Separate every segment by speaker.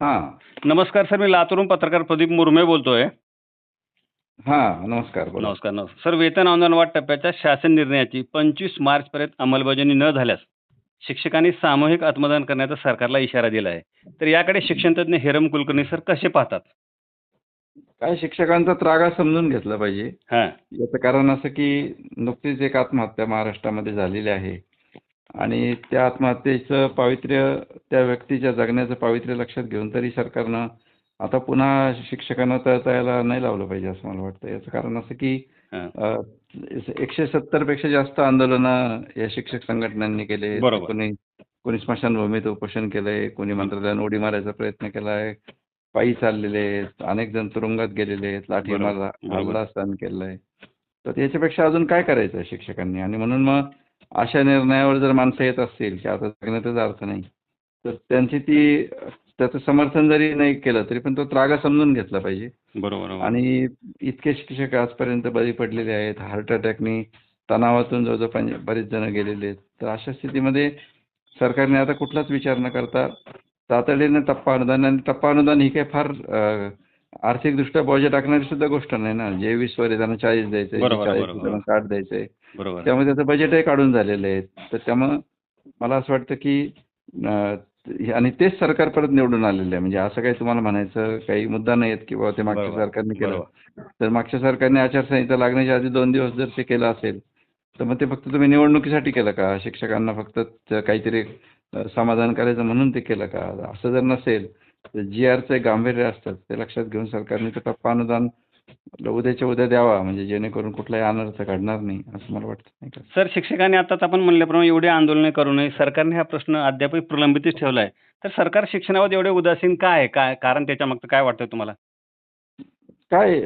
Speaker 1: हां.
Speaker 2: नमस्कार सर मी लातूरून पत्रकार प्रदीप मुरमे बोलतोय.
Speaker 1: हां नमस्कार बोला.
Speaker 2: नमस्कार नमस्कार. सर वेतन अंगणवाडी टप्प्याच्या शासन निर्णयाची पंचवीस मार्चपर्यंत अंमलबजावणी न झाल्यास शिक्षकांनी सामूहिक आत्मदान करण्याचा सरकारला इशारा दिला आहे. तर याकडे शिक्षणतज्ञ हेरम कुलकर्णी सर कसे पाहतात?
Speaker 1: काय शिक्षकांचा त्रागा समजून घेतला पाहिजे.
Speaker 2: हां.
Speaker 1: याचं कारण असं की नुकतीच एक आत्महत्या महाराष्ट्रामध्ये झालेली आहे. आणि त्या आत्महत्येचं पावित्र्य त्या व्यक्तीच्या जगण्याचं पावित्र्य लक्षात घेऊन तरी सरकारनं आता पुन्हा शिक्षकांना तळतळायला नाही लावलं पाहिजे असं मला वाटतं. याचं कारण असं की एकशे सत्तरपेक्षा जास्त आंदोलनं या शिक्षक संघटनांनी केले. कोणी कोणी स्मशानभूमीत उपोषण केलंय कोणी मंत्रालयात उडी मारायचा प्रयत्न केलाय. पायी चाललेले आहेत अनेक जण तुरुंगात गेलेले आहेत लाठी. हल्ला सहन केलाय. तर याच्यापेक्षा अजून काय करायचं आहे शिक्षकांनी? आणि म्हणून मग अशा निर्णयावर जर माणसं येत असतील की आता जगण्याचाच अर्थ नाही तर त्यांची ती त्याचं समर्थन जरी नाही केलं तरी पण तो त्रागा समजून घेतला पाहिजे
Speaker 2: बरोबर.
Speaker 1: आणि इतके शिक्षक आजपर्यंत बळी पडलेले आहेत हार्ट अटॅकनी तणावातून जवळजवळ बरेच जण गेलेले आहेत तर अशा स्थितीमध्ये सरकारने आता कुठलाच विचार न करता तातडीने टप्पा अनुदान आणि टप्पा अनुदान ही काही फार आर्थिकदृष्ट्या बोजा टाकणारी सुद्धा गोष्ट नाही ना. जे वीस वर त्यांना चाळीस द्यायचे. त्यांना साठ द्यायचे त्यामुळे त्याचं बजेटही काढून झालेलं आहे. तर त्यामुळं मला असं वाटतं की आणि तेच सरकार परत निवडून आलेलं आहे. म्हणजे असं काही तुम्हाला म्हणायचं काही मुद्दा नाही आहेत की बाबा ते मागच्या सरकारने केलं. तर मागच्या सरकारने आचारसंहिता लागण्याच्या आधी दोन दिवस जर ते केलं असेल तर मग ते फक्त तुम्ही निवडणुकीसाठी केलं का? शिक्षकांना फक्त काहीतरी समाधान करायचं म्हणून ते केलं का? असं जर नसेल जी आरचं गांभीर्य असतं ते लक्षात घेऊन सरकारने ते टप्पा अनुदान उद्याच्या उद्या द्यावा. म्हणजे जेणेकरून कुठलाही अनर्थ घडणार नाही असं मला वाटतं नाही का?
Speaker 2: सर शिक्षकांनी आताच आपण म्हणल्याप्रमाणे एवढे आंदोलने करू नये सरकारने हा प्रश्न अद्यापही प्रलंबितच ठेवला आहे. तर सरकार शिक्षणावर एवढे उदासीन काय आहे? काय कारण त्याच्या मागचं काय वाटतं तुम्हाला?
Speaker 1: काय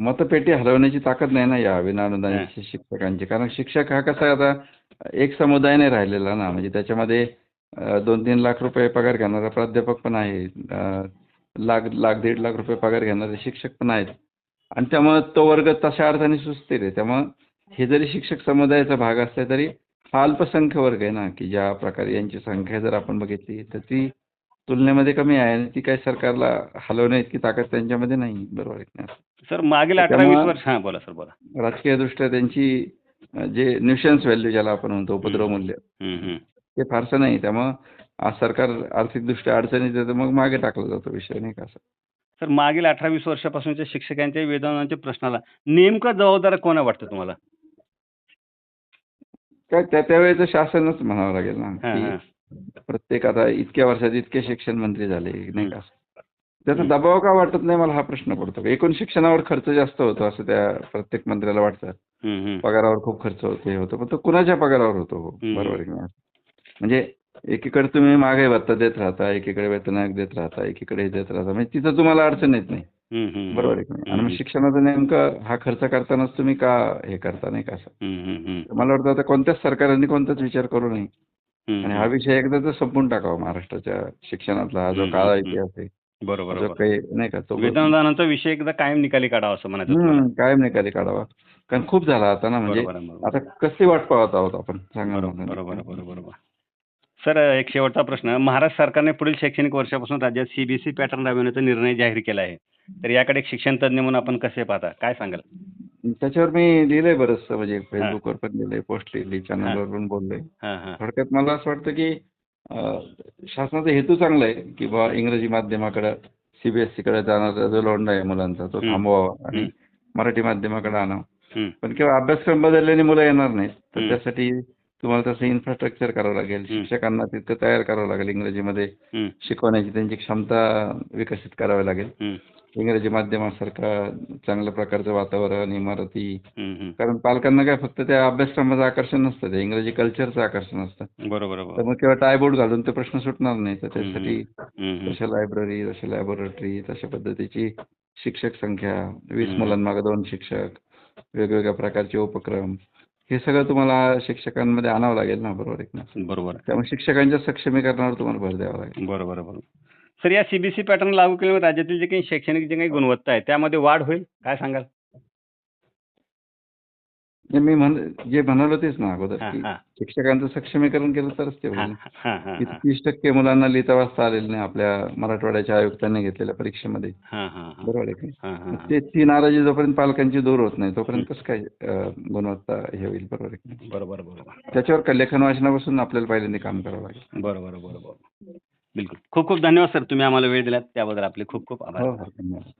Speaker 1: मतपेटी हलवण्याची ताकद नाही ना या विनाअनुदानित शिक्षकांची? कारण शिक्षक हा कसा आहे आता एक समुदाय नाही राहिलेला ना. म्हणजे त्याच्यामध्ये दोन तीन लाख रुपये पगार घेणारा प्राध्यापक पण आहे. लाख लाख दीड लाख रुपये पगार घेणारे शिक्षक पण आहेत. आणि त्यामुळं तो वर्ग तशा अर्थाने सुस्थिर आहे. त्यामुळं हे जरी शिक्षक समुदायाचा भाग असला तरी हा अल्पसंख्य वर्ग आहे ना की ज्या प्रकारे यांची संख्या जर आपण बघितली तर ती तुलनेमध्ये कमी आहे आणि ती काही सरकारला हलवण्या इतकी ताकद त्यांच्यामध्ये नाही बरोबर आहे
Speaker 2: सर मागील अठरा वीस
Speaker 1: त्यामुळं-
Speaker 2: वर्ष हां बोला सर बोला.
Speaker 1: राजकीयदृष्ट्या त्यांची जे न्यूशन्स व्हॅल्यू ज्याला आपण म्हणतो उपद्रव मूल्य. ते फारसं नाही. त्यामुळं आज सरकार आर्थिकदृष्ट्या अडचणीत येतं मग मागे टाकला जातो विषय नाही का असं?
Speaker 2: सर मागील अठरा वीस वर्षापासूनच्या शिक्षकांच्या वेतनाच्या प्रश्नाला नेमकं जबाबदार कोण वाटतं तुम्हाला?
Speaker 1: काय त्या त्यावेळेचं शासनच म्हणावं लागेल ना. की. प्रत्येक आता इतक्या वर्षात इतके शिक्षण मंत्री झाले नाही का त्याचा दबाव का वाटत नाही मला हा प्रश्न पडतो. एकूण शिक्षणावर खर्च जास्त होतो असं त्या प्रत्येक मंत्र्याला वाटतं. पगारावर खूप खर्च होतो हे होतं. पण तो कुणाच्या पगारावर होतो हो? बरोबर आहे म्हणजे एकीकडे तुम्ही महागाई भत्ता देत राहता एकीकडे वेतनाक देत राहता एकीकडे हे देत राहता. म्हणजे तिथं तुम्हाला अडचण येत नाही. बरोबर आहे की आणि मग. शिक्षणाचं नेमकं हा खर्च करतानाच तुम्ही का हे करता नाही का असं. मला वाटतं आता कोणत्याच सरकारने कोणताच विचार करू नये. आणि हा विषय एकदाच संपून टाकावा महाराष्ट्राच्या शिक्षणातला हा जो काळा. इतिहास आहे.
Speaker 2: बरोबर
Speaker 1: नाही का तो
Speaker 2: वेतनदानाचा विषय एकदा कायम निकाली काढावा असं म्हणायचं
Speaker 1: कायम निकाली काढावा. कारण खूप झाला आता ना म्हणजे. आता कसली वाट पाहत आहोत आपण? सांगा
Speaker 2: बरोबर बरोबर. सर एक शेवटचा प्रश्न. महाराष्ट्र सरकारने पुढील शैक्षणिक वर्षापासून राज्यात सीबीएसई पॅटर्न राबविण्याचा निर्णय जाहीर केला आहे. तर याकडे एक शिक्षण तज्ज्ञ म्हणून आपण कसे पाहता? काय सांगाल?
Speaker 1: त्याच्यावर मी लिहिलंय बरंचसं म्हणजे फेसबुकवर पण लिहिलंय पोस्ट लिहिली चॅनलवर पण बोललोय.
Speaker 2: हां हां.
Speaker 1: थोडक्यात मला असं वाटतं की शासनाचा हेतू चांगला आहे की बा इंग्रजी माध्यमाकडे सीबीएसई कडे जाणारा जो लोंढा आहे मुलांचा तो. थांबवावा आणि. मराठी माध्यमाकडे आणावं. पण केवळ अभ्यासक्रम बदलल्याने मुलं येणार नाहीत. तर. त्यासाठी तुम्हाला तसं इन्फ्रास्ट्रक्चर करावं लागेल. शिक्षकांना तितकं तयार करावं लागेल इंग्रजीमध्ये. शिकवण्याची त्यांची क्षमता विकसित करावी लागेल. इंग्रजी माध्यमासारखा चांगल्या प्रकारचं वातावरण इमारती. कारण पालकांना काय फक्त त्या अभ्यासक्रमाचं आकर्षण नसतं ते इंग्रजी कल्चरचं आकर्षण असतं
Speaker 2: बरोबर
Speaker 1: तर मग केवळ टायबोर्ड घालून ते प्रश्न सुटणार नाही तर त्यासाठी. तशा लायब्ररी तशा लॅबोरेटरी तशा पद्धतीची शिक्षक संख्या वीस. मुलांमागे दोन शिक्षक वेगवेगळ्या प्रकारचे उपक्रम हे सगळं तुम्हाला शिक्षकांमध्ये आणावं लागेल ना बरोबर आहे की नाही
Speaker 2: बरोबर.
Speaker 1: त्यामुळे शिक्षकांच्या सक्षमीकरणावर तुम्हाला भर द्यावा लागेल.
Speaker 2: बरोबर बरोबर. सर या सीबीएसई पॅटर्न लागू केल्यामुळे राज्यातील जे काही शैक्षणिक जे काही गुणवत्ता आहे त्यामध्ये वाढ होईल? काय सांगाल?
Speaker 1: नाही, मी म्हण जे म्हणालो तेच ना अगोदर की शिक्षकांचं सक्षमीकरण केलं तरच ते होईल. की तीस टक्के मुलांना लिहिता वाचता आलेलं नाही आपल्या मराठवाड्याच्या आयुक्तांनी घेतलेल्या परीक्षेमध्ये. बरोबर आहे की ते ती नाराजी जोपर्यंत पालकांची दूर होत नाही तोपर्यंत कसं काय गुणवत्ता हे होईल? बरोबर आहे?
Speaker 2: बरोबर बरोबर.
Speaker 1: त्याच्यावर का लेखन वाचनापासून आपल्याला पहिल्यांदा काम करावं लागेल?
Speaker 2: बरोबर बरोबर. बिलकुल. खूप खूप धन्यवाद सर. तुम्ही आम्हाला वेळ दिलात. त्याबद्दल आपले खूप खूप आभार.
Speaker 1: हो हो. धन्यवाद.